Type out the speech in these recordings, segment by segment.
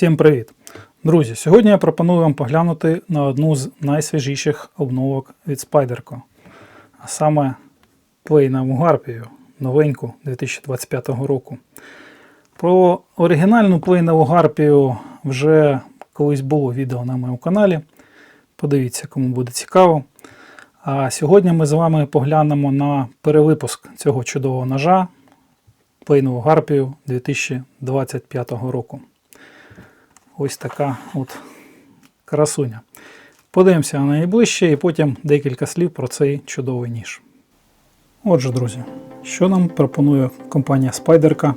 Всім привіт! Друзі, сьогодні я пропоную вам поглянути на одну з найсвіжіших обновок від Spyderco, а саме плейнову гарпію, новеньку 2025 року. Про оригінальну плейнову гарпію вже колись було відео на моєму каналі. Подивіться, кому буде цікаво. А сьогодні ми з вами поглянемо на перевипуск цього чудового ножа плейнову гарпію 2025 року. Ось така от красуня. Подивимося на неї ближче і потім декілька слів про цей чудовий ніж. Отже, друзі, що нам пропонує компанія Spyderco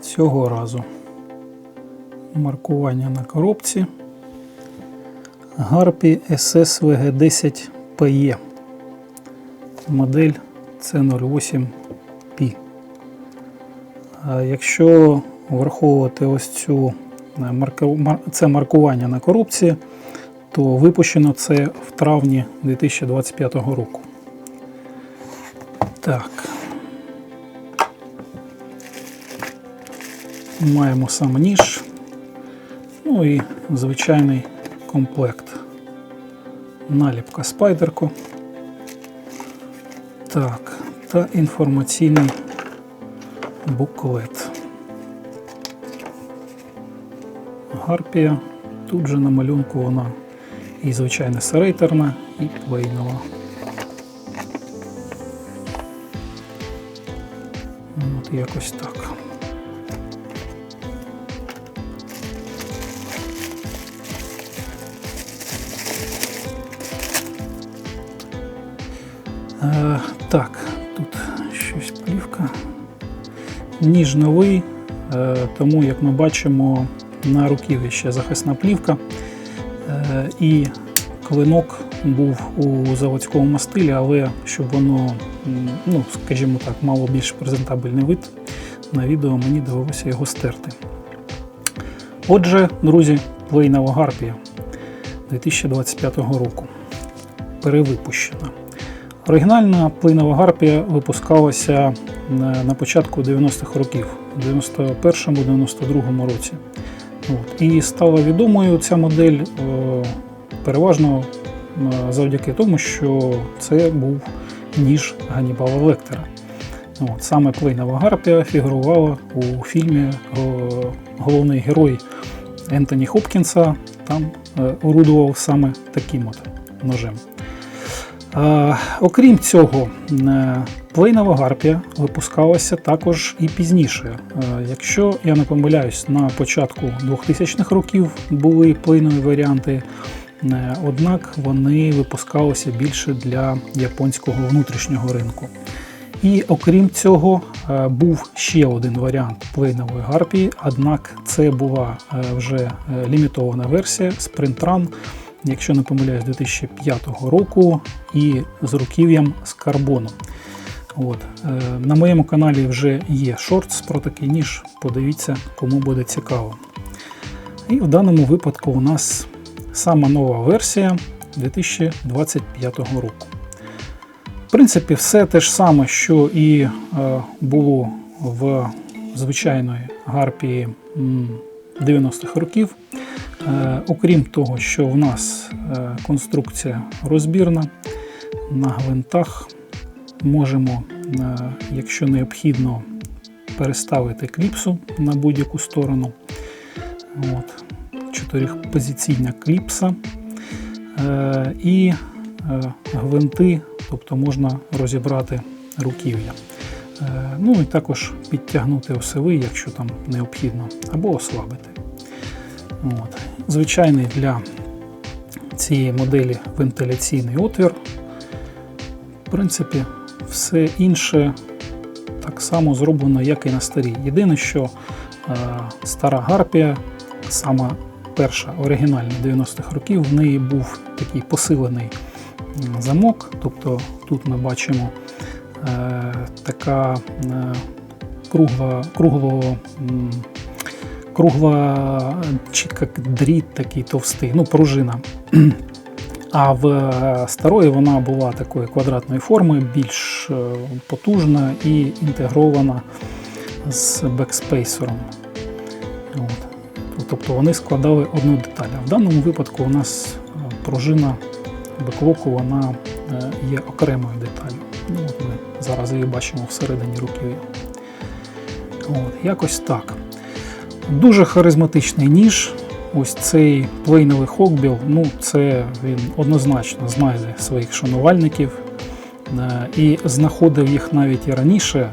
цього разу? Маркування на коробці. Гарпі SSVG10 PE. Модель C08P. Якщо враховувати ось цю це маркування на коробці, то випущено це в травні 2025 року. Так. Маємо сам ніж. Ну і звичайний комплект. Наліпка спайдерку. Так, та інформаційний буклет. Гарпія. Тут же на малюнку вона і звичайна серейтерна, і плейнова. От якось так. Е, так, тут щось плівка. Ніж новий, е, тому як ми бачимо, на руків'ї ще захисна плівка. Е, і клинок був у заводському стилі, але щоб воно, ну, скажімо так, мало більш презентабельний вид, на відео мені довелося його стерти. Отже, друзі, плейнова гарпія 2025 року. Перевипущена. Оригінальна плинова гарпія випускалася на на початку 90-х років, у 91-92 році. От. І стала відомою ця модель е, переважно е, завдяки тому, що це був ніж Ганнібала Лектора. От. Саме плейнова гарпія фігурувала у фільмі е, головний герой Ентоні Хопкінса там орудував саме таким от ножем. Окрім цього, е, плейнова гарпія випускалася також і пізніше. Е, якщо я не помиляюсь, на початку 2000-х років були плейнові варіанти, е, однак вони випускалися більше для японського внутрішнього ринку. І окрім цього, був ще один варіант плейнової гарпії, однак це була вже лімітована версія Run, якщо не помиляюсь, 2005 року, і з руків'ям з карбону. От. е, На моєму каналі вже є шортс про такий ніж. Подивіться, кому буде цікаво. І в даному випадку у нас сама нова версія 2025 року. В принципі, все те ж саме, що і е, було в звичайної гарпії 90-х років. Е, Окрім того, що в нас е, конструкція розбірна на гвинтах, можемо, е, якщо необхідно, переставити кліпсу на будь-яку сторону. От. Чотирьохпозиційна кліпса. І гвинти, тобто можна розібрати руків'я. Ну і також підтягнути осиви, якщо там необхідно, або ослабити. От. Звичайний для цієї моделі вентиляційний отвір. В принципі, все інше так само зроблено, як і на старій. Єдине, що е, стара гарпія, сама перша оригінальна 90-х років, в неї був такий посилений замок. Тобто тут ми бачимо е, така е, кругла, круглого. м, Кругла чітка дріт такий товстий, ну пружина. А в е, старої вона була такої квадратної форми, більш е, потужна і інтегрована з бекспейсером. Тобто вони складали одну деталь. А в даному випадку у нас е, пружина беклоку вона є окремою деталлю. Ну, ми зараз її бачимо всередині руків'я. Якось так. Дуже харизматичний ніж. Ось цей плейновий хокбіл, ну це він однозначно знайде своїх шанувальників Е, і знаходив їх навіть і раніше, е,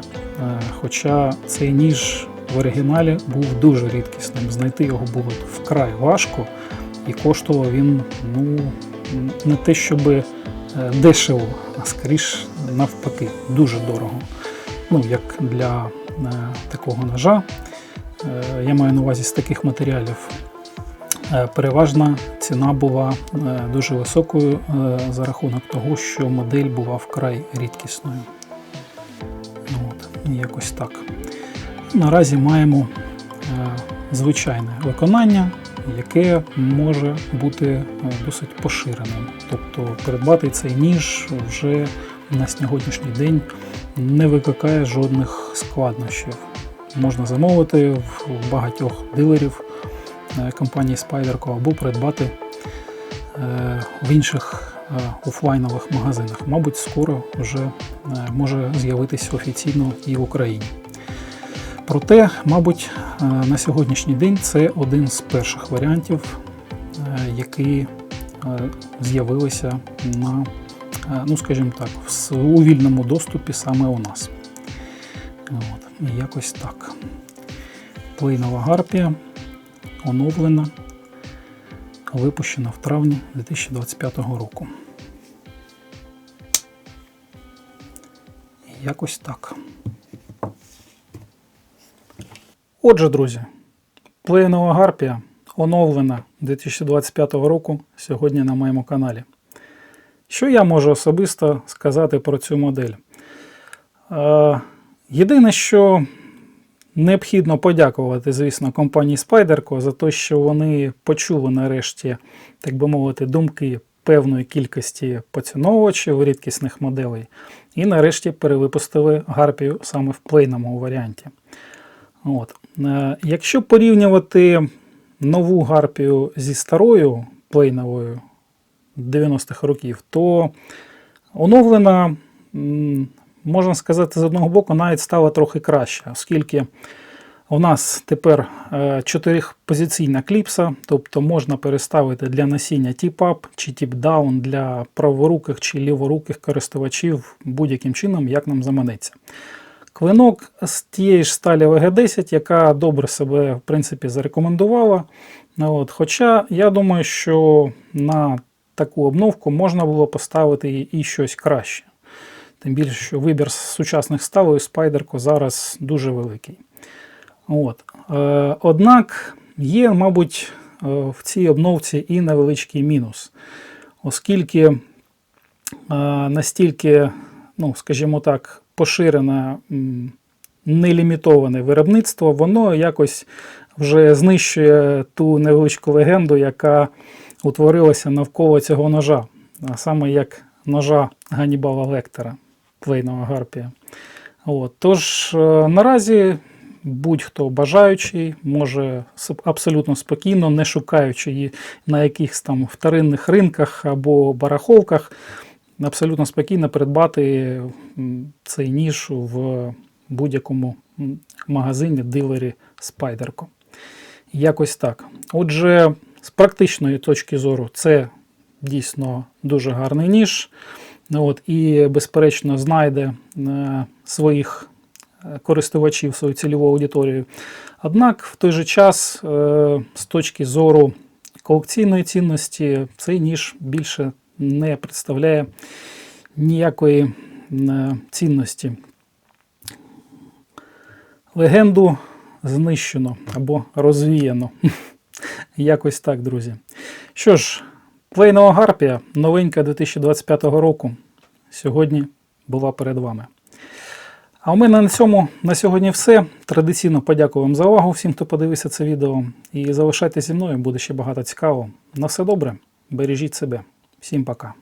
хоча цей ніж в оригіналі був дуже рідкісним. Знайти його було вкрай важко, і коштував він ну, не те, щоб е, дешево, а скоріш навпаки, дуже дорого. Ну, як для такого ножа. Е, Я маю на увазі з таких матеріалів. Е, Переважна ціна була е, дуже високою за рахунок того, що модель була вкрай рідкісною. Ну От, якось так. Наразі маємо звичайне виконання, яке може бути досить поширеним. Тобто придбати цей ніж вже на сьогоднішній день не викликає жодних складнощів. Можна замовити в багатьох дилерів е, компанії Spyderco або придбати е, в інших е, офлайнових магазинах. Мабуть, скоро вже може з'явитися офіційно і в Україні. Проте, мабуть, на сьогоднішній день це один з перших варіантів, які з'явилися на, ну скажімо так, у вільному доступі саме у нас. От, і якось так. Плейнова гарпія оновлена, випущена в травні 2025 року. Якось так. Отже, друзі, плейнова гарпія оновлена 2025 року сьогодні на моєму каналі. Що я можу особисто сказати про цю модель? Єдине, що необхідно подякувати, звісно, компанії Spyderco за те, що вони почули нарешті, так би мовити, думки певної кількості поціновувачів рідкісних моделей, і нарешті перевипустили гарпію саме в плейному варіанті. От. Е, Якщо порівнювати нову гарпію зі старою плейновою 90-х років, то оновлена, можна сказати, з одного боку, навіть стала трохи краще, оскільки у нас тепер е, чотирьохпозиційна кліпса, тобто можна переставити для носіння тіп-ап чи тіп-даун для праворуких чи ліворуких користувачів будь-яким чином, як нам заманеться. Клинок з тієї ж сталі ВГ-10, яка добре себе в принципі зарекомендувала. От, хоча я думаю, що на таку обновку можна було поставити і щось краще. Тим більше, що вибір сучасних сталей у Спайдерко зараз дуже великий. От. Е, однак є, мабуть, е, в цій обновці і невеличкий мінус, оскільки е, настільки, ну, скажімо так, поширене нелімітоване виробництво, воно якось вже знищує ту невеличку легенду, яка утворилася навколо цього ножа, а саме як ножа Ганнібала Лектора, плейного гарпія. От. Тож е, наразі будь-хто бажаючий може абсолютно спокійно, не шукаючи її на якихось там вторинних ринках або бараховках, абсолютно спокійно придбати цей ніж в будь-якому магазині, дилері Спайдерко. Якось так. Отже, з практичної точки зору, це дійсно дуже гарний ніж. Ну, От, і, безперечно, знайде е, своїх е, користувачів, свою цільову аудиторію. Однак, в той же час, е, з точки зору колекційної цінності, цей ніж більше не представляє ніякої цінності. Легенду знищено або розвіяно. Якось так, друзі. Що ж, плейнова гарпія, новинка 2025 року, сьогодні була перед вами. А у мене на цьому на сьогодні все. Традиційно подякую вам за увагу всім, хто подивився це відео. І залишайтеся зі мною, буде ще багато цікавого. На все добре, бережіть себе. Всім пока.